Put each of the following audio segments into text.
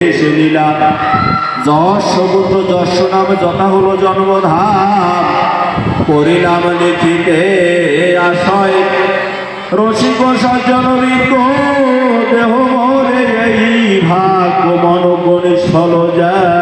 এসে লীলা যশ সমুদ্র যশ নাম যথা হলো জন্মধাম। করিলাম লিখিতে আশয়। রসিক সজ্জন দেহ মরে এই ভাগ মন করে সল যায়।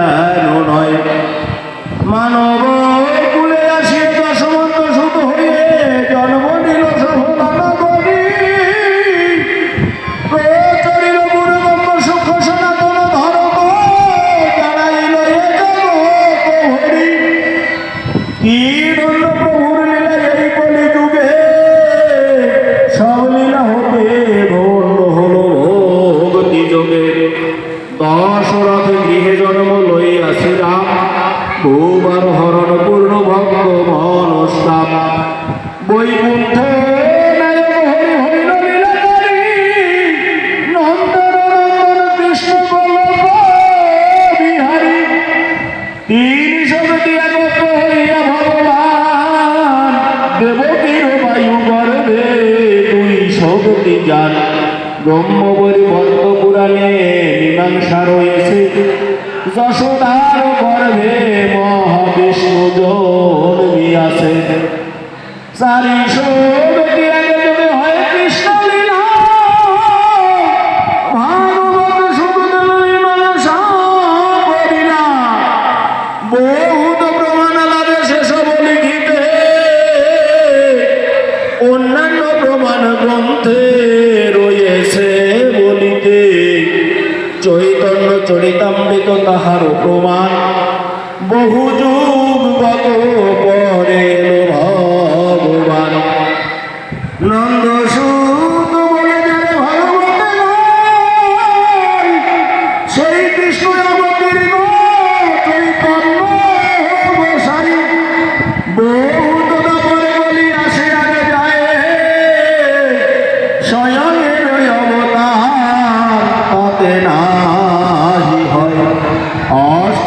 দশরথ গৃহে জন্ম লইয়াছে রাম ভূমার হরণ পূর্ণ ভক্ত মনস্তাম বৈকুণ্ঠে তিনি সবতিয়া গপ্প হইয়া ভগবান দেবকীর বায়ু গর্ভে তুই সবতি জান ব্রহ্ম বলি যশোদার গর্ভে মহাবিষ্ণু জন্মিয়াছে চারিশো চরিতাম্বিত তাহার প্রমাণ বহু যুগ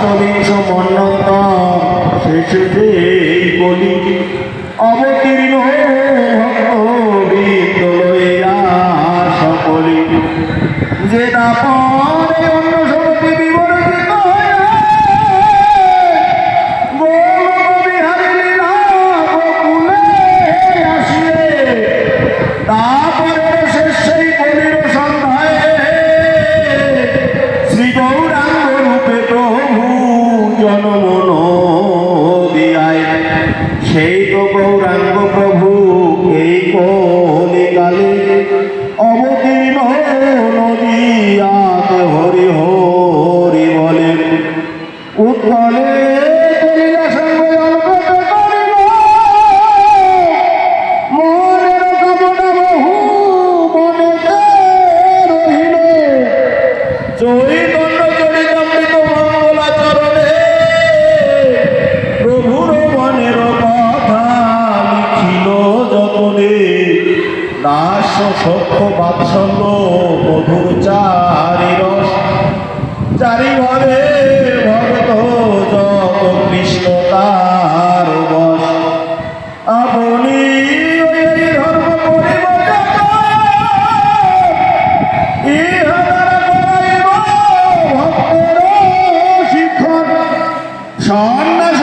তবেশ মন্নত শেষে বলি অবতীর্ণ বিদ্যলয়া সকলে যে দাপন সত্য বাৎসল্য মধুর চারি রস। চারি ভাবে ভগত যত কৃষ্ণ তার বস। আপনি সন্ন্যাস